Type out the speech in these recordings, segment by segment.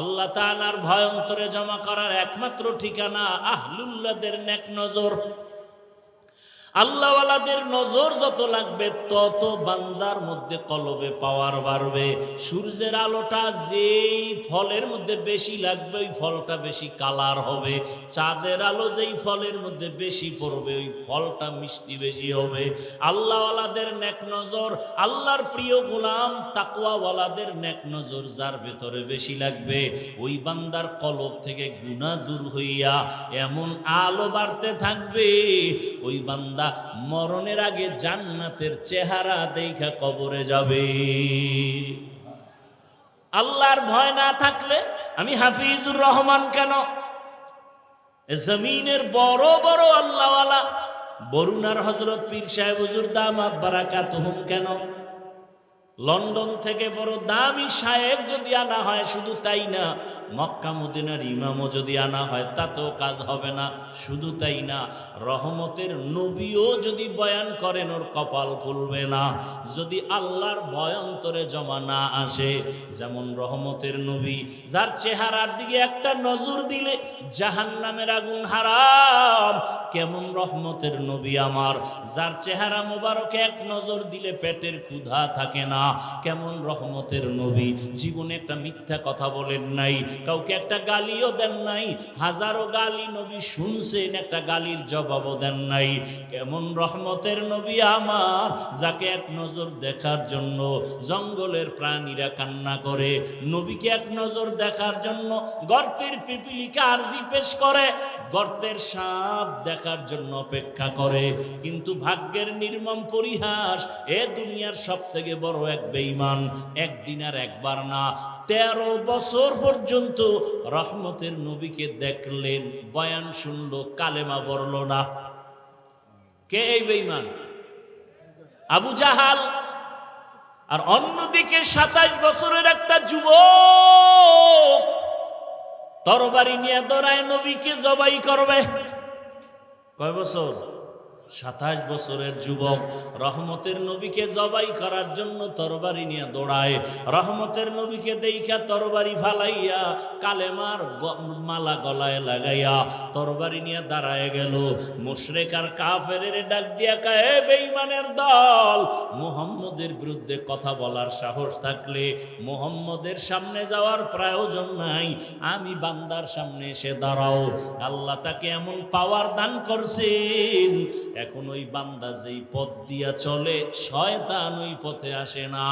আল্লাহ তালার ভয়ন্তরে জমা করার একমাত্র ঠিকানা আহলুল্লাদের নেক নজর। আল্লাহওয়ালাদের নজর যত লাগবে, তত বান্দার মধ্যে কলবে পাওয়ার বাড়বে। সূর্যের আলোটা যেই ফলের মধ্যে বেশি লাগবে, ওই ফলটা বেশি কালার হবে। চাঁদের আলো যেই ফলের মধ্যে বেশি পড়বে, ওই ফলটা মিষ্টি বেশি হবে। আল্লাহওয়ালাদের নেক নজর, আল্লাহর প্রিয় গোলাম তাকুয়াওয়ালাদের নেক নজর যার ভেতরে বেশি লাগবে। ওই বান্দার কলব থেকে গুণা দূর হইয়া এমন আলো বাড়তে থাকবে, ওই বান্দা মরণের আগে জান্নাতের চেহারা দেখা কবরে যাবে। আল্লাহর ভয় না থাকলে আমি হাফিজুর রহমান কেন? জমিনের বড় বড় আল্লাহওয়ালা, বরুণার হজরত পীর সাহেব হুজুর দামাত বারাকাত হুম কেন? লন্ডন থেকে বড় দামি শায়েক যদি আনা হয়, শুধু তাই না মক্কা মদিনার ইমামও যদি আনা হয়, তাতেও কাজ হবে না। শুধু তাই না, রহমতের নবীও যদি বয়ান করেন, ওর কপাল খুলবে না। যদি আল্লাহর ভয়ন্তরে জমা না আসে, যেমন রহমতের নবী, যার চেহারার দিকে একটা নজর দিলে জাহান নামের আগুন হারাম কেমন রহমতের নবী আমার। যার চেহারা মোবারকে এক নজর দিলে পেটের ক্ষুধা থাকে না। কেমন রহমতের নবী, জীবনে একটা মিথ্যা কথা বলেন নাই। কাউকে একটা গালিও দেন নাই। হাজারো গালি নবী শুনছেন, একটা গালির জবাবও দেন নাই। কেমন রহমতের নবী আমার, যাকে এক নজর দেখার জন্য জঙ্গলের প্রাণীরা কান্না করে। নবীকে এক নজর দেখার জন্য গর্তের পিপিলিকা আরজি পেশ করে। গর্তের সাপ দেখার জন্য অপেক্ষা করে। কিন্তু ভাগ্যের নির্মম পরিহাস এ দুনিয়ার সব থেকে বড় এক বেঈমান, একদিন আর একবার না। তেরো বছর পর্যন্ত রহমতের নবীকে দেখলেন, বয়ান শুনলো, কালেমা বলল না। কে এই বেঈমান? আবু জাহাল। আর অন্যদিকে সাতাশ বছরের একটা যুবক তরবারি নিয়ে দরায় নবীকে জবাই করবে। কয় বছর? সাতাশ বছরের যুবক রহমতের নবীকে জবাই করার জন্য তরবারি নিয়ে দৌড়ায়। রহমতের নবীকে দেইখা তরবারি ফালাইয়া কালেমার মালা গলায় লাগাইয়া তরবারি নিয়ে দাঁড়ায় গেল। মুশরেক আর কাফের ডাক দিয়া কায়ে বেইমানের দল! মুহাম্মদের বিরুদ্ধে কথা বলার সাহস থাকলে মুহাম্মদের সামনে যাওয়ার প্রয়োজন নাই। আমি বান্দার সামনে এসে দাঁড়াও। আল্লাহ তাকে এমন পাওয়ার দান করছেন। এখন ওই বান্দা যেই পথ দিয়া চলে, শয়তান ওই পথে আসে না।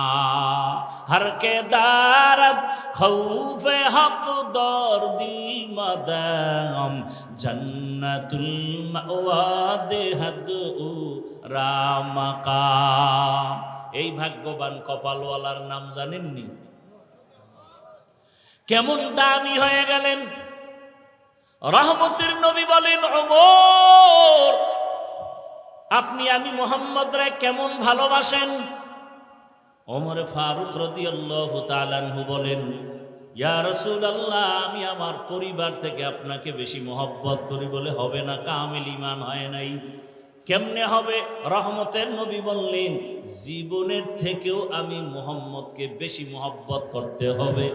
হরকে দারত খৌফে হক, দর দিল মাদাম, জন্নতুল মাওয়াদে হাদ উ রামাকা। এই ভাগ্যবান কপালওয়ালার নাম জানেননি? কেমন দামি হয়ে গেলেন। রহমতের নবী বলেন, ওমর আপনি, আমি মোহাম্মদ রায় কেমন ভালোবাসেন? অমর ফারুক রদিয়াল্লাহু তাআলাহু বলেন, ইয়া রাসূলুল্লাহ, আমি আমার পরিবার থেকে আপনাকে বেশি মহব্বত করি বলে হবে না, কামিল ইমান হয় নাই। কেমনে হবে? রহমতের নবী বললেন, জীবনের থেকেও আমি মোহাম্মদকে বেশি মহব্বত করতে হবে।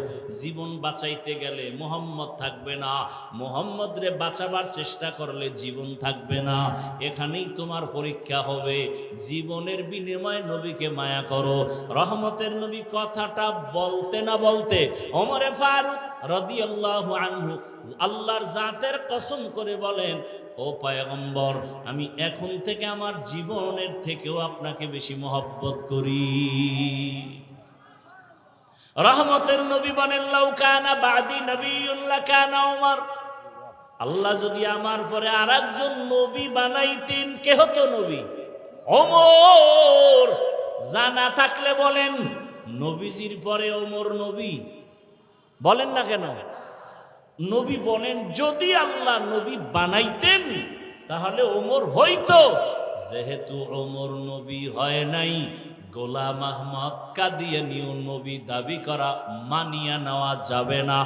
জীবন বাঁচাইতে গেলে মোহাম্মদ থাকবে না। মোহাম্মদ রে বাঁচাবার চেষ্টা করলে জীবন থাকবে না। এখানেই তোমার পরীক্ষা হবে। জীবনের বিনিময়ে নবীকে মায়া করো। রহমতের নবী কথাটা বলতে না বলতে অমরে ফারুক রদিয়াল্লাহু আনহু আল্লাহর জাতের কসম করে বলেন ও পায়গম্বর, আমি এখন থেকে আমার জীবনের থেকেও আপনাকে বেশি মহব্বত করি। রহমতের নবী বলেন লাউকানা বাদি নবীউল্লাহ কানা ওমর আল্লাহ যদি আমার পরে আর একজন নবী বানাইতেন কে হতো নবী? ওমর জানা থাকলে বলেন, নবীজির পরে ওমর নবী। বলেন না কেন? নবী বলেন, যদি আল্লাহ নবী বানাইতেন, তাহলে ওমর হইতো। যেহেতু ওমর নবী হয় নাই, গোলাম আহমদ কাদিয়ানিও নবী দাবি করা মানিয়া নেওয়া যাবে না।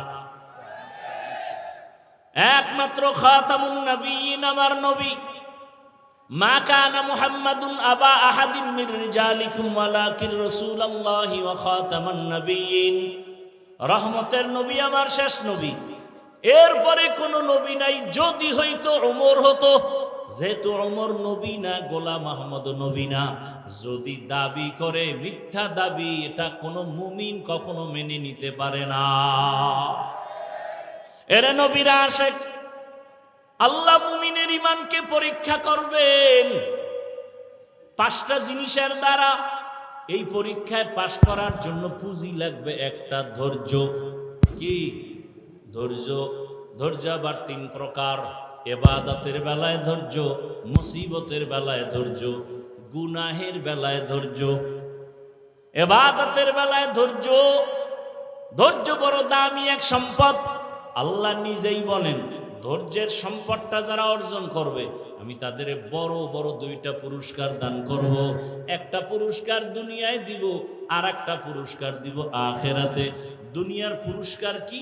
একমাত্র খাতামুন নবীন আমার নবী। মা আবা নবিয়্যিন রহমতের নবী আমার শেষ নবী। এরপরে কোন নবী নাই, যদি হইতো ওমর হতো। যেহেতু অমর নবী না, গোলাম আহমদ নবী না, যদি দাবি করে মিথ্যা দাবি, এটা কোনো মুমিন কখনো মেনে নিতে পারে না। এরা নবীরা আসে আল্লাহ মুমিনের ইমানকে পরীক্ষা করবেন। পাঁচটা জিনিসের দ্বারা এই পরীক্ষায় পাশ করার জন্য পুঁজি লাগবে একটা ধৈর্য। কি? ধৈর্য ধৈর্য আবার তিন প্রকার। এবাদাতের বেলায় ধৈর্য, মুসিবতের বেলায় ধৈর্য, গুনাহের বেলায় ধৈর্য। এবাদতের বেলায় ধৈর্য ধৈর্য বড় দামি এক সম্পদ। আল্লাহ নিজেই বলেন, ধৈর্যের সম্পদটা যারা অর্জন করবে, আমি তাদের বড় বড় দুইটা পুরস্কার দান করব। একটা পুরস্কার দুনিয়ায় দিব আর একটা পুরস্কার দিব আখেরাতে। দুনিয়ার পুরস্কার কি?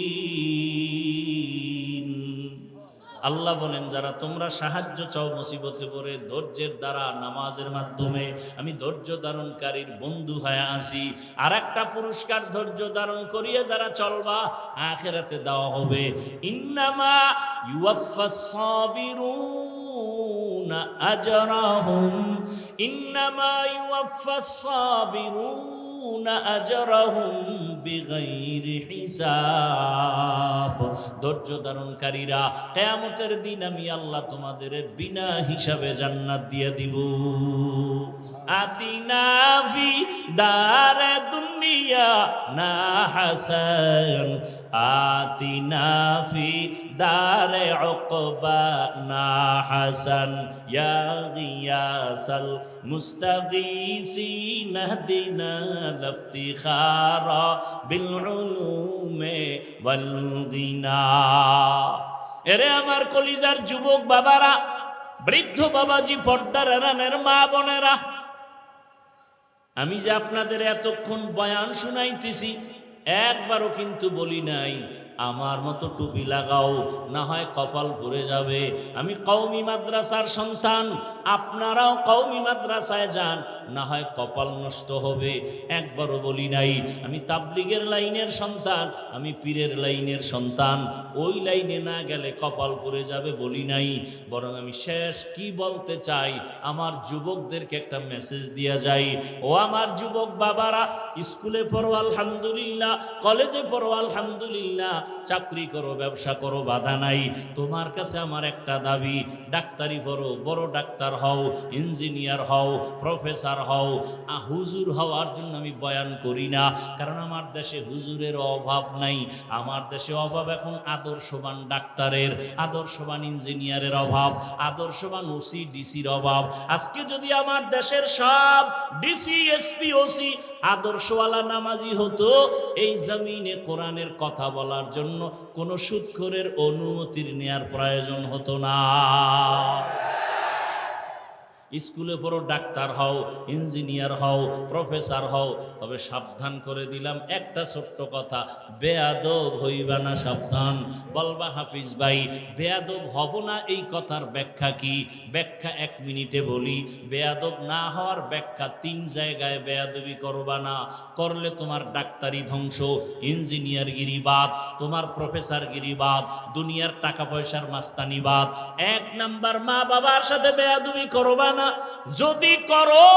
আল্লাহ বলেন, যারা তোমরা সাহায্য চাও মুসিবতে পড়ে, ধৈর্যের দ্বারা নামাজের মাধ্যমে, আমি ধৈর্য ধারণকারীর বন্ধু হয়ে আসি। আর একটা পুরস্কার ধৈর্য ধারণ করিয়ে যারা চলবা, আখেরাতে দেওয়া হবে। ইন্নামা আজরাহুম। ইন্নামা ইউয়াফাস সাবিরুনা ধৈর্য ধারণকারীরা, কেয়ামতের দিন আমি আল্লাহ তোমাদের বিনা হিসাবে জান্নাত দিয়ে দিব। আতিনা ফি দারে দুনিয়া না হাসান। আতিনা হাসান ইয়া গিয়াসাল মুস্তাগীসিন হদিনা লাফতিখারা বিল উলুমে ওয়াল গিনা এরে আমার কলিজার যুবক বাবারা, বৃদ্ধ বাবাজি, পর্দার রানের মা বোনেরা, আমি যে আপনাদের এতক্ষণ বয়ান শুনাইতেছি, একবারও কিন্তু বলি নাই। আমার মতো টুপি লাগাও, না হয় কপাল ভরে যাবে। আমি কৌমি মাদ্রাসার সন্তান, আপনারাও কৌমি মাদ্রাসায় যান, না হয় কপাল নষ্ট হবে। একবারও বলি নাই, আমি তাবলিগের লাইনের সন্তান, আমি পীরের লাইনের সন্তান। ওই লাইনে না গেলে কপাল পরে যাবে বলি নাই। বরং আমি শেষ কি বলতে চাই, আমার যুবকদেরকে একটা মেসেজ দিয়া যাই। ও আমার যুবক বাবারা, স্কুলে পড়ো, আলহামদুলিল্লাহ, কলেজে পড়ো, আলহামদুলিল্লাহ চাকরি করো, ব্যবসা করো, বাধা নাই। তোমার কাছে আমার একটা দাবি, ডাক্তারি পড়ো, বড় ডাক্তার হও, ইঞ্জিনিয়ার হও, প্রফেসর হও। হুজুর হওয়ার জন্য আমি বয়ান করি না, কারণ আমার দেশে হুজুরের অভাব নাই। আমার দেশে অভাব এখন আদর্শবান ডাক্তারের, আদর্শবান ইঞ্জিনিয়ারের অভাব, আদর্শবান ওসি ডিসির অভাব। আজকে যদি আমার দেশের সব ডিসি, এসপি, ওসি আদর্শওয়ালা নামাজি হতো, এই জমিনে কোরআনের কথা বলার জন্য কোনো সুৎখরের অনুমতির নেয়ার প্রয়োজন হতো না। স্কুলে পড়ো, ডাক্তার হও, ইঞ্জিনিয়ার হও, প্রফেসর হও, তবে সাবধান করে দিলাম একটা ছোট্ট কথা, বেয়াদব হইবা না সাবধান। বলবা, হাফিজ ভাই, বেয়াদব হব না এই কথার ব্যাখ্যা কি? ব্যাখ্যা এক মিনিটে বলি, বেয়াদব না হওয়ার ব্যাখ্যা তিন জায়গায় বেয়াদবি করবা না। করলে তোমার ডাক্তারি ধ্বংস, ইঞ্জিনিয়ার গিরিবাদ, তোমার প্রফেসর গিরিবাদ, দুনিয়ার টাকা পয়সার মাস্তানিবাদ এক নাম্বার মা বাবার সাথে বেয়াদবি করবা না। যদি করো,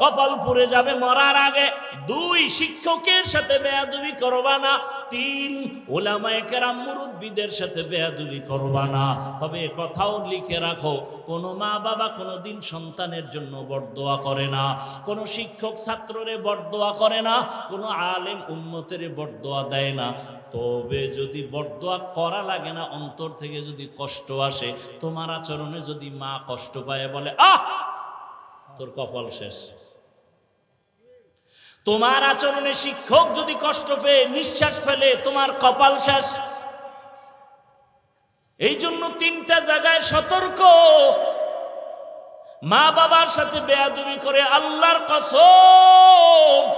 কপাল পুড়ে যাবে মরার আগে। দুই শিক্ষকের সাথে বেয়াদুবি করবা না, তিন ওলামায়ে কেরাম মুরব্বীদের সাথে বেয়াদুবি করবা না। তবে কথাও লিখে রাখো, কোনো মা বাবা কোনো দিন সন্তানের জন্য বরদোয়া করে না। কোনো শিক্ষক ছাত্ররে বরদোয়া করে না, কোনো আলেম উন্মতের বরদোয়া দেয় না। তবে যদি বরদোয়া করা লাগে না, অন্তর থেকে যদি কষ্ট আসে, তোমার আচরণে যদি মা কষ্ট পায়, বলে, আহ, তোর কপাল শেষ। তোমার আচরণে শিক্ষক যদি কষ্ট পেয়ে নিঃশ্বাস ফেলে, তোমার কপাল শেষ। এই জন্য তিনটা জায়গায় সতর্ক। মা বাবার সাথে বেয়াদবি করে আল্লাহর কসম,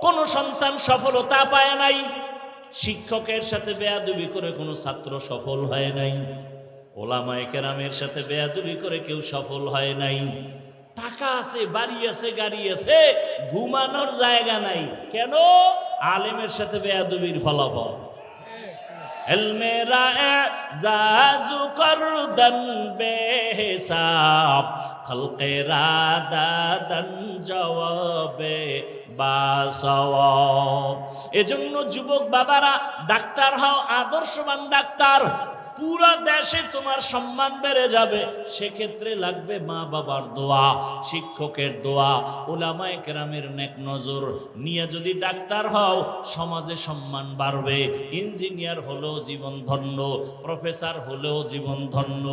কোন সন্তান সফলতা পায় নাই। শিক্ষকের সাথে বেয়াদবি করে কোনো ছাত্র সফল হয় নাই। ওলামায়ে কেরামের সাথে বেয়াদবি করে কেউ সফল হয় নাই। টাকা আছে, বাড়ি আছে, গাড়ি আছে, ঘুমানোর জায়গা নাই। কেন? আলেমের সাথে বেয়াদবির ফলাফল। খলকেরা দাদন জবাবে এজন্য যুবক বাবারা ডাক্তার হও আদর্শবান ডাক্তার। পুরো দেশে তোমার সম্মান বেড়ে যাবে। সেক্ষেত্রে লাগবে মা বাবার দোয়া, শিক্ষকের দোয়া, ওলামায় কেরামের নেক নজর। নিয়ে যদি ডাক্তার হও, সমাজে সম্মান বাড়বে। ইঞ্জিনিয়ার হলেও জীবন ধন্য, প্রফেসর হলেও জীবন ধন্য।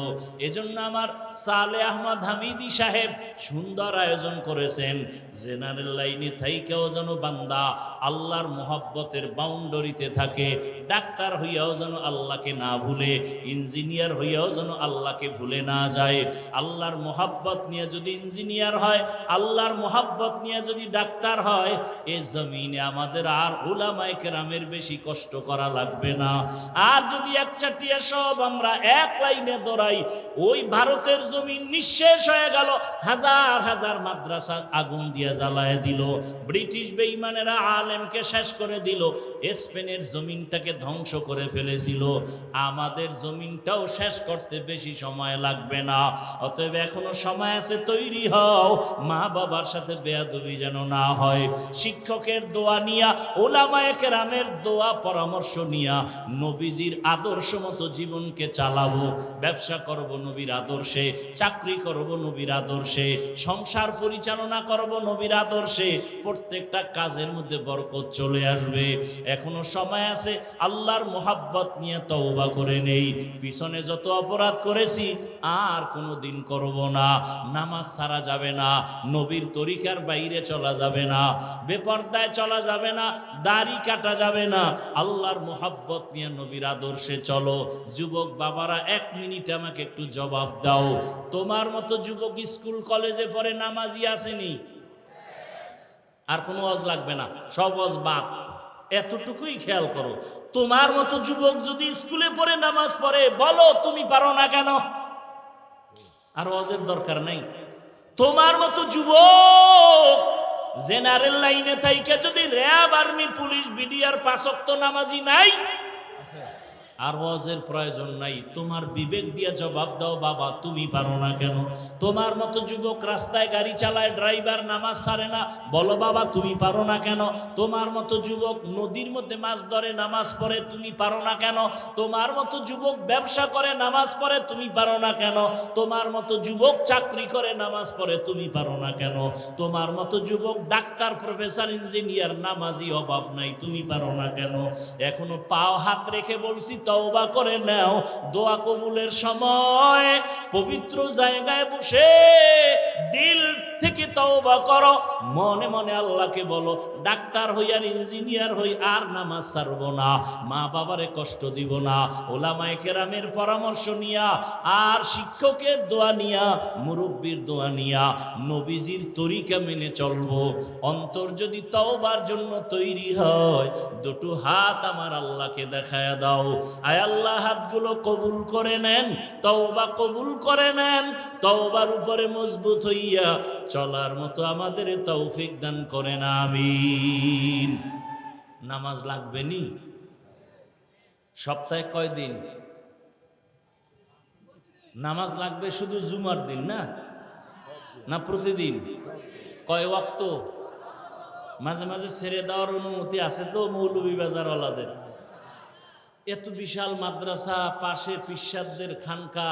এজন্য আমার সালে আহমদ হামিদি সাহেব সুন্দর আয়োজন করেছেন। জেনারেল লাইনে থাইকেও যেন বান্দা আল্লাহর মোহাব্বতের বাউন্ডারিতে থাকে, ডাক্তার হইয়াও যেন আল্লাহকে না ভুলে ইঞ্জিনিয়ার হইয়াও যেন আল্লাহকে ভুলে না যায়। আল্লাহর মোহাব্বত নিয়ে যদি ইঞ্জিনিয়ার হয়, আল্লাহর মোহাব্বত নিয়ে যদি ডাক্তার হয়, এ জমিনে আমাদের আর ওলামায় কেরামের বেশি কষ্ট করা লাগবে না। আর যদি এক চাটিয়া সব আমরা এক লাইনে দৌড়াই, ওই ভারতের জমিন নিঃশেষ হয়ে গেল, হাজার হাজার মাদ্রাসা আগুন দিয়ে জ্বালায় দিল, ব্রিটিশ বেইমানেরা আলেমকে শেষ করে দিল, স্পেনের জমিনটাকে ধ্বংস করে ফেলেছিল। আমাদের জমিনটাও শেষ করতে বেশি সময় লাগবে না। অতএব এখনও সময় আছে, তৈরি হও। মা বাবার সাথে বেয়াদবি যেন না হয়। শিক্ষকের দোয়া নিয়া ওলামায়ে কেরামের দোয়া পরামর্শ নিয়া নবীজির আদর্শ মতো জীবনকে চালাবো। ব্যবসা করব নবীর আদর্শে, চাকরি করব নবীর আদর্শে, সংসার পরিচালনা করব নবীর আদর্শে, প্রত্যেকটা কাজের মধ্যে বরকত চলে আসবে। এখনও সময় আছে, আল্লাহর মোহাব্বত নিয়ে তওবা করে নেই। পিছনে যত অপরাধ করেছি, আর কোনো দিন করব না। নামাজ ছাড়া যাবে না, নবীর তরিকার বাইরে চলা যাবে না, বেপর্দায় চলা যাবে না, দাড়ি কাটা যাবে না। আল্লাহর মোহাব্বত নিয়ে নবীর আদর্শে চলো। যুবক বাবারা, এক মিনিট আমাকে একটু জবাব দাও। তোমার মতো যুবক স্কুল, কলেজে পড়ে নামাজি আসেনি? আর কোনো অজ লাগবে না? সব অজ বাদ। এতটুকুই খেয়াল করো। তোমার মতো যুবক যদি স্কুলে পড়ে নামাজ পড়ে, বলো তুমি পারো না কেন? আর অজের দরকার নাই। তোমার মতো যুবক জেনারেল লাইনে থাইকে যদি র্যাব আর্মি, পুলিশ, বিডিআর পাঁচক্ত নামাজি নাই আর ওয়াজের প্রয়োজন নাই। তোমার বিবেক দিয়ে জবাব দাও, বাবা, তুমি পারো না কেন? তোমার মতো যুবক রাস্তায় গাড়ি চালায়, ড্রাইভার নামাজ সারে না, বলো বাবা, তুমি পারো না কেন? তোমার মতো যুবক নদীর মধ্যে মাছ ধরে, নামাজ পড়ে, তুমি পারো না কেন? তোমার মতো যুবক ব্যবসা করে, নামাজ পড়ে, তুমি পারো না কেন? তোমার মতো যুবক চাকরি করে, নামাজ পড়ে, তুমি পারো না কেন? তোমার মতো যুবক ডাক্তার, প্রফেসর, ইঞ্জিনিয়ার, নামাজি অভাব নাই, তুমি পারো না কেন? এখনও পাও হাত রেখে বলছি তওবা করে নাও। দোয়া কবুলের সময় পবিত্র জায়গায় বসে দিল থেকে তওবা করো। মনে মনে আল্লাহকে বলো, ডাক্তার হই আর ইঞ্জিনিয়ার হই আর নামাজ ছাড়বো না। মা বাবারে কষ্ট দিব না। ওলামায়ে কেরামের পরামর্শ নিয়া আর শিক্ষকের দোয়া নিয়া, মুরব্বীর দোয়া নিয়া নবীজির তরিকা মেনে চলবো। অন্তর যদি তওবার জন্য তৈরি হয়, দুটো হাত আমার আল্লাহকে দেখায় দাও। আয় আল্লাহ, হাতগুলো কবুল করে নেন, তওবা কবুল করে নেন। তওবার উপরে মজবুত হইয়া চলার মতো আমাদের তৌফিক দান করেন, আমিন। নামাজ লাগবে নি? সপ্তাহে কয় দিন? নামাজ লাগবে শুধু জুমার দিন না? না প্রতিদিন? কয় ওয়াক্ত? মাঝে মাঝে ছেড়ে দেওয়ার অনুমতি আছে তো মৌলভী বাজারওয়ালাদের। এত বিশাল মাদ্রাসা, পাশে পিসাদদের খানকা,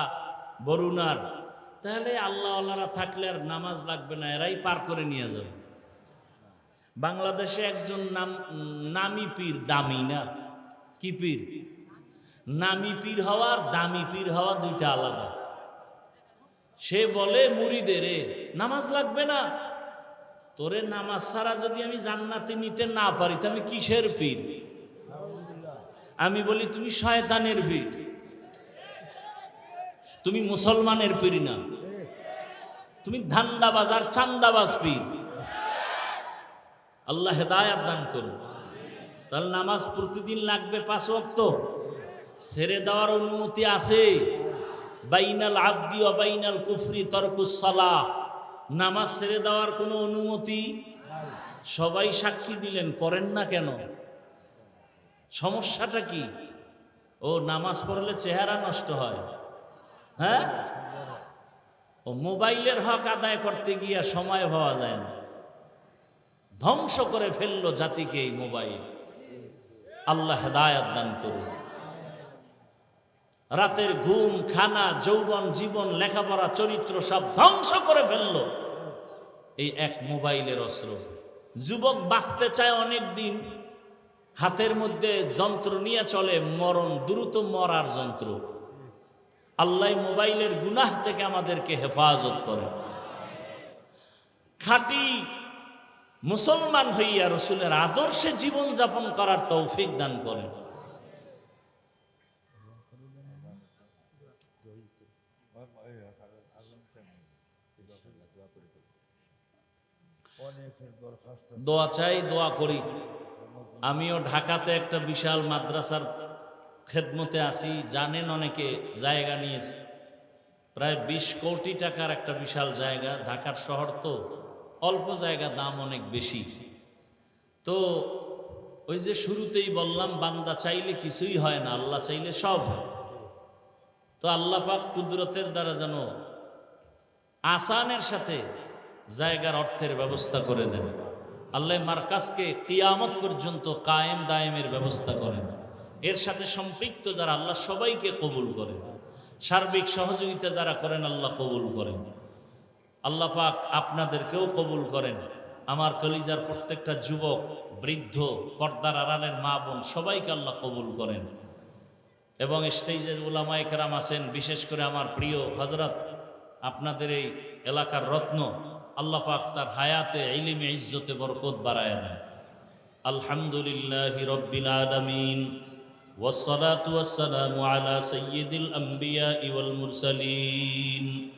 বরুণার। তাহলে আল্লাহওয়ালারা থাকলে আর নামাজ লাগবে না, এরাই পার করে নিয়ে যাবে। বাংলাদেশে একজন নাম, নামি পীর, দামি না? কি পীর? নামি পীর হওয়া আর দামি পীর হওয়া দুইটা আলাদা। সে বলে মুড়িদের নামাজ লাগবে না? তোরে নামাজ ছাড়া যদি আমি জান্নাতে নিতে না পারি, তো আমি কিসের পীর? আমি বলি, তুমি শয়তানের পীর। তুমি মুসলমানের পীর না। তুমি ধান্দাবাজ আর চান্দাবাজ পীর। আল্লাহ হেদায়াত দান করুন। তাহলে নামাজ প্রতিদিন লাগবে পাঁচ ওয়াক্ত। ছেড়ে দেওয়ার অনুমতি আছে। বাইনাল আব্দি অবাইনাল কুফরি তরকুস সালাহ। নামাজ ছেড়ে দেওয়ার কোনো অনুমতি? সবাই সাক্ষী দিলেন, পড়েন না কেন? সমস্যাটা কি? ও, নামাজ পড়লে চেহারা নষ্ট হয়। হ্যাঁ? ও মোবাইলের হক আদায় করতে গিয়ে সময় পাওয়া যায় না। ধ্বংস করে ফেলল জাতিকে এই মোবাইল। আল্লাহ হেদায়াত দান করুন। রাতের ঘুম, খানা, যৌবন, জীবন, লেখাপড়া, চরিত্র সব ধ্বংস করে ফেলল। এই এক মোবাইলের অস্ত্র। যুবক বাঁচতে চায় অনেক দিন। হাতের মধ্যে যন্ত্র নিয়ে চলে, মরণ, দ্রুত মরার যন্ত্র। আল্লাহ মোবাইলের গুনাহ থেকে আমাদেরকে হেফাজত করে। খাঁটি মুসলমান হইয়া রসুলের আদর্শে জীবন যাপন করার তৌফিক দান করেন দোয়া চাই, দোয়া করি। আমিও ঢাকাতে একটা বিশাল মাদ্রাসার খেদমতে আসি, জানেন অনেকে, জায়গা নিয়েছি। প্রায় বিশ কোটি টাকার একটা বিশাল জায়গা, ঢাকার শহর তো, অল্প জায়গা, দাম অনেক বেশি। তো ওই যে শুরুতেই বললাম, বান্দা চাইলে কিছুই হয় না, আল্লাহ চাইলে সব হয়। তো আল্লাহ পাক কুদরতের দ্বারা যেন আসানের সাথে জায়গার অর্থের ব্যবস্থা করে দেন। আল্লাহ মার্কাসকে কিয়ামত পর্যন্ত কায়েম দায়েমের ব্যবস্থা করেন। এর সাথে সম্পৃক্ত যারা আল্লাহ সবাইকে কবুল করেন। সার্বিক সহযোগিতা যারা করেন, আল্লাহ কবুল করেন। আল্লাহ পাক আপনাদেরকেও কবুল করেন। আমার কলিজার প্রত্যেকটা যুবক, বৃদ্ধ, পর্দার আড়ালের মা বোন সবাইকে আল্লাহ কবুল করেন। এবং স্টেজের ওলামায় কেরাম আছেন, বিশেষ করে আমার প্রিয় হজরত আপনাদের এই এলাকার রত্ন, আল্লাহ পাক তার হায়াতে, ইলিমে, ইজ্জতে বরকত বাড়ায় দেন। আলহামদুলিল্লাহ রব্বিল আলমিন। والصلاة والسلام على سيد الأنبياء والمرسلين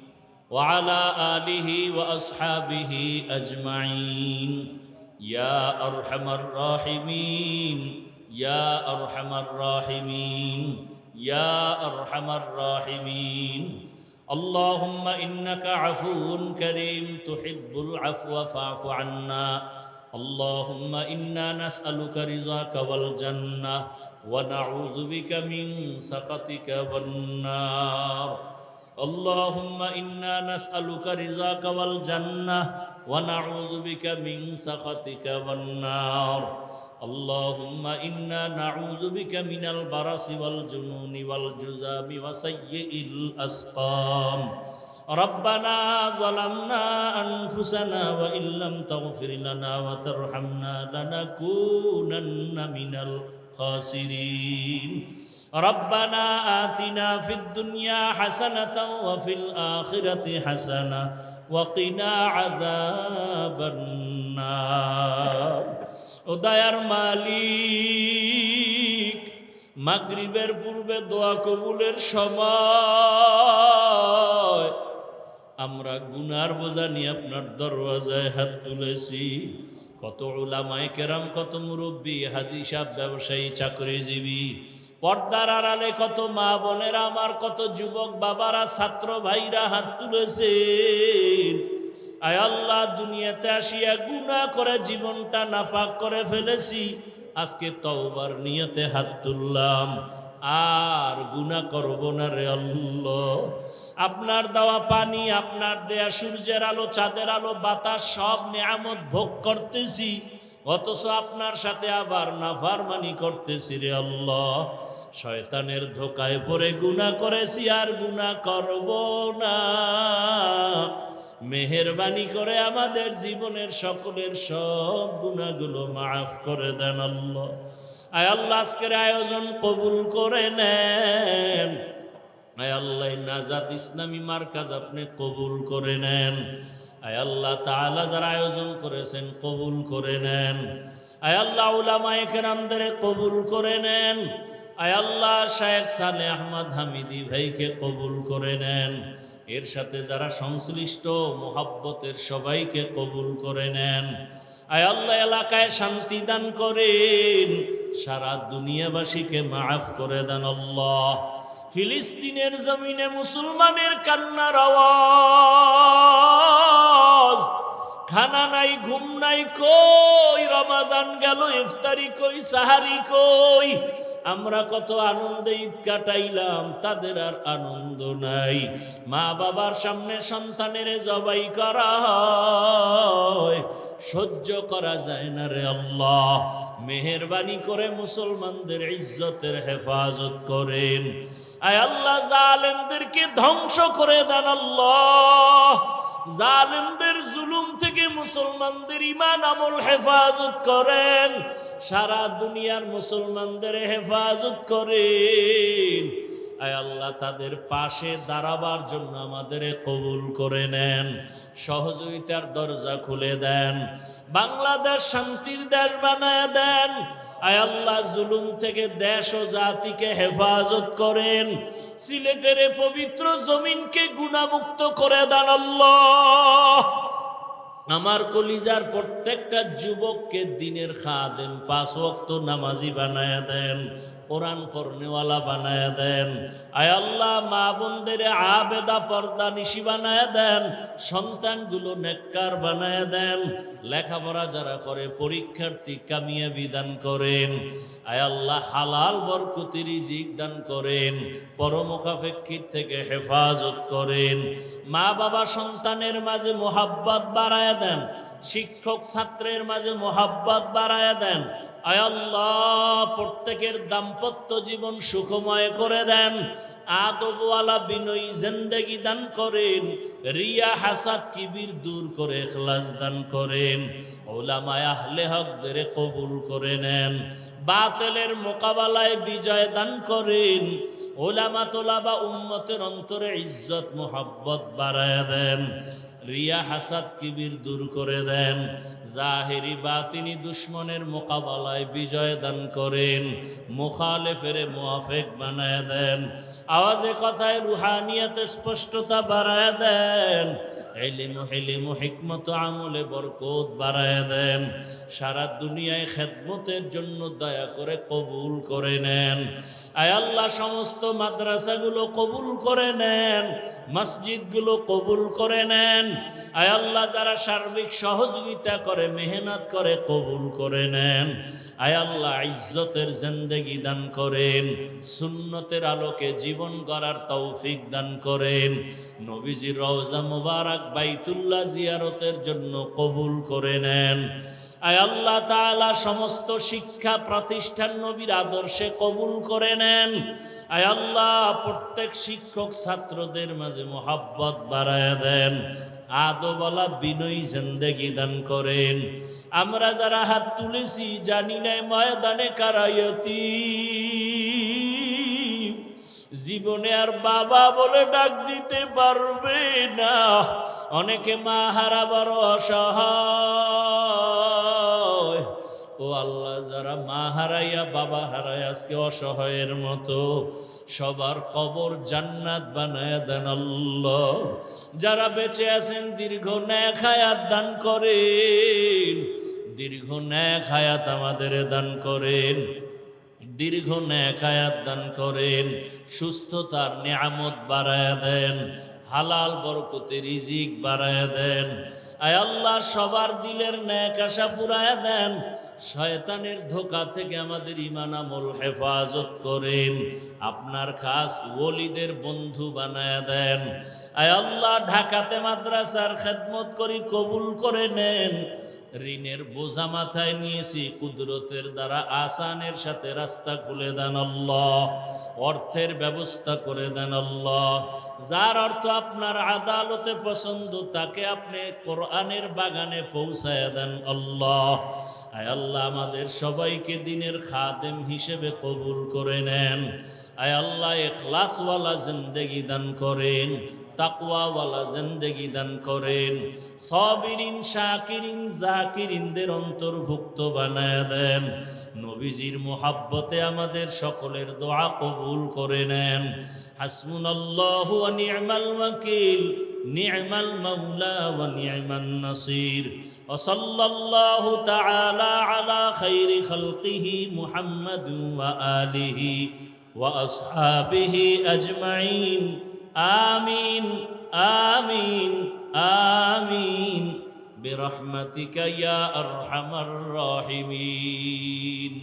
وعلى آله وأصحابه أجمعين. يا أرحم الراحمين. يا أرحم الراحمين. يا أرحم الراحمين. اللهم إنك عفو كريم تحب العفو فاعف عنا. اللهم إنا نسألك رضاك والجنة ونعوذ بك من سخطك والنار. اللهم إنا نسألك رضاك والجنة ونعوذ بك من سخطك والنار. اللهم إنا نعوذ بك من البرص والجنون والجزام وسيء الأسقام. ربنا ظلمنا أنفسنا وإن لم تغفر لنا وترحمنا لنكونن من الخاسرين ربنا آتنا في الدنيا حسنة وفي الآخرة حسنة وقنا عذاب النار ও দয়ার মালিক মাগরিবের পূর্বে দোয়া কবুলের সময় আমরা গুনার বোঝা নিয়ে আপনার দরওয়াজায় হাত তুলেছি কত ওলামায় কেরাম, কত মুরব্বী, হাজি সাহ ব্যবসায়ী, চাকরিজীবী, পর্দার আড়ালে কত মা বোনেরা, আমার কত যুবক বাবারা, ছাত্র ভাইরা হাত তুলেছে আয় আল্লাহ, দুনিয়াতে আসিয়া গুনাহ করে জীবনটা নাপাক করে ফেলেছি। আজকে তওবার নিয়তে হাত তুললাম। আর গুনাহ করব না রে আল্লাহ। আপনার দেওয়া পানি, আপনার দেয়া সূর্যের আলো, চাঁদের আলো, বাতাস, সব নিয়ামত ভোগ করতেছি। অথচ আপনার সাথে আবার নাফারমানি করতেছি রে আল্লাহ। শয়তানের ধোকায় পড়ে গুনাহ করেছি আর গুনাহ করব না। মেহেরবানি করে আমাদের জীবনের সকলের সব গুণাগুলো মাফ করে দেন আল্লাহ। আয় আল্লাহ, আজকের আয়োজন কবুল করে নেন। আয় আল্লাহ নাজাত ইসলামী মার্কাজ আপনি কবুল করে নেন। আয় আল্লাহ তাআলা যারা আয়োজন করেছেন কবুল করে নেন। আয় আল্লাহ উলামায়ে কবুল করে নেন। আয় আল্লাহ শায়েখ সালে আহমদ হামিদি ভাইকে কবুল করে নেন। এর সাথে যারা সংশ্লিষ্ট মোহাব্বতের সবাইকে কবুল করে নেন। আয় আল্লাহ এলাকায় শান্তি দান করেন। সারা দুনিয়াবাসীকে মাফ করে দেন আল্লাহ। ফিলিস্তিনের জমিনে মুসলমানের কান্নার আওয়াজ। খানা নাই, ঘুম নাই, কই? রমাজান গেল, ইফতারি কই, সাহারি কই? আমরা কত আনন্দে ঈদ কাটাইলাম, তাদের আর আনন্দ নাই। মা বাবার সামনে সন্তানের জবাই করা হয়, সহ্য করা যায় না রে আল্লাহ। মেহরবানি করে মুসলমানদের ইজ্জতের হেফাজত করেন। আয় আল্লাহ, জালেমদেরকে ধ্বংস করে দেন আল্লাহ। জালেমদের জুলুম থেকে মুসলমানদের ইমান আমল হেফাজত করেন। সারা দুনিয়ার মুসলমানদের হেফাজত করেন। আয় আল্লাহ তাদের পাশে দাঁড়াবার জন্য আমাদের কবুল করে নেন, সহযোগিতার দরজা খুলে দেন, বাংলাদেশ শান্তির দেশ বানায় দেন। আয় আল্লাহ জুলুম থেকে দেশ ও জাতিকে হেফাজত করেন, সিলেটের পবিত্র জমিনকে গুণামুক্ত করে দেন আমার কলিজার প্রত্যেকটা যুবককে দিনের খাদেম পাঁচ ওয়াক্ত নামাজি বানায়া দেন কোরআন পড়নেওয়ালা বানায়া দেন। আয় আল্লাহ, মা বোনদের আবেদা পর্দা নিশি বানায়া দেন, সন্তানগুলো নেককার বানায় দেন। লেখাপড়া যারা করে, পরীক্ষার্থী কামিয়া বিধান করেন। আয় আল্লাহ, হালাল বরকতি রিজিক দান করেন। পরমুখাপেক্ষিত থেকে হেফাজত করেন। মা বাবা সন্তানের মাঝে মোহাব্বত বাড়ায় দেন। শিক্ষক ছাত্রের মাঝে মোহাব্বত বাড়ায় দেন। আয় আল্লাহ, প্রত্যেকের দাম্পত্য জীবন সুখময় করে দেন। আদবওয়ালা বিনয়ী জিন্দেগি দান করেন। রিয়া হাসাদ কিবির দূর করে এখলাস দান করেন। ওলামায় আহলে হকদের কবুল করে নেন। বাতেলের মোকাবেলায় বিজয় দান করেন। ওলামা তোলা বা উম্মতের অন্তরে ইজ্জত, মোহাব্বত বাড়ায় দেন। রিয়া হাসাদ কিবির দূর করে দেন। জাহেরি বা তিনি দুশ্মনের মোকাবেলায় বিজয় দান করেন। মুখালেফেরে মুহাফেক বানায় দেন। আওয়াজে কথায় রুহানিয়াতে স্পষ্টতা বাড়ায় দেন। এলিম হেলিম হিকমত আমলে বরকত বাড়ায় দেন। সারা দুনিয়ায় খেদমতের জন্য দয়া করে কবুল করে নেন। আয় আল্লাহ, সমস্ত মাদ্রাসাগুলো কবুল করে নেন। মসজিদগুলো কবুল করে নেন। আয় আল্লাহ, যারা সার্বিক সহযোগিতা করে, মেহনত করে, কবুল করে নেন। আয় আল্লাহ, ইজ্জতের জিন্দেগি দান করেন। সুন্নতের আলোকে জীবন গড়ার তৌফিক দান করেন। নবীজির রওজা মুবারক বাইতুল্লাহ জিয়ারতের জন্য কবুল করে নেন। আয় আল্লাহ তাআলা, সমস্ত শিক্ষা প্রতিষ্ঠান নবীর আদর্শে কবুল করে নেন। আয় আল্লাহ, প্রত্যেক শিক্ষক ছাত্রদের মাঝে মোহাব্বত বাড়ায় দেন। আদোবালা বিনয়ী জিন্দেগি দান করেন। আমরা যারা হাত তুলেছি, জানি নাই ময়দানে কারায়তি জীবনে আর বাবা বলে ডাক দিতে পারবে না। অনেকে মা হারাবার অসহায়। ও আল্লাহ, যারা মা হারাইয়া বাবা হারাই আজকে অসহায়ের মতো সবার কবর জান্নাত বানায় দেন আল্লাহ। যারা বেঁচে আছেন, দীর্ঘ ন্যাক হায়াত দান করেন। দীর্ঘ ন্যাক হায়াত আমাদের দান করেন। দীর্ঘ ন্যাক হায়াত দান করেন। সুস্থতার নিয়ামত বাড়ায় দেন। হালাল বরকতে রিজিক বাড়ায় দেন। আয় আল্লাহ, সবার দিলের ন্যাক আশা পুরায় দেন। শয়তানের ধোকা থেকে আমাদের ইমান আমল হেফাজত করেন। আপনার খাস ওলিদের বন্ধু বানায় দেন। আয় আল্লাহ, ঢাকাতে মাদ্রাসার খেদমত করি কবুল করে নেন। ঋণের বোঝা মাথায় নিয়েছি, কুদরতের দ্বারা আসানের সাথে রাস্তা খুলে দেন অর্থের ব্যবস্থা করে দেন যার অর্থ আপনার আদালতে পছন্দ, তাকে আপনি কোরআনের বাগানে পৌঁছায় দেন আল্লাহ। আয় আল্লাহ, আমাদের সবাইকে দিনের খাদেম হিসেবে কবুল করে নেন। আয় আল্লাহ, এখলাসওয়ালা জিন্দেগি দান করেন। তাকওয়াওয়ালা জিন্দেগি দান করেন সবিরিন শাকিরিন জাকিরিনদের অন্তর্ভুক্ত বানায় দেন নবীজির মোহাব্বতে আমাদের সকলের দোয়া কবুল করে নেন হাসমুনাল্লাহু ওয়া নি'মাল ওয়াকিল نعم المولى ونعم النصير وصلى الله تعالى على خير خلقه محمد وآله وأصحابه أجمعين آمين آمين آمين برحمتك يا أرحم الراحمين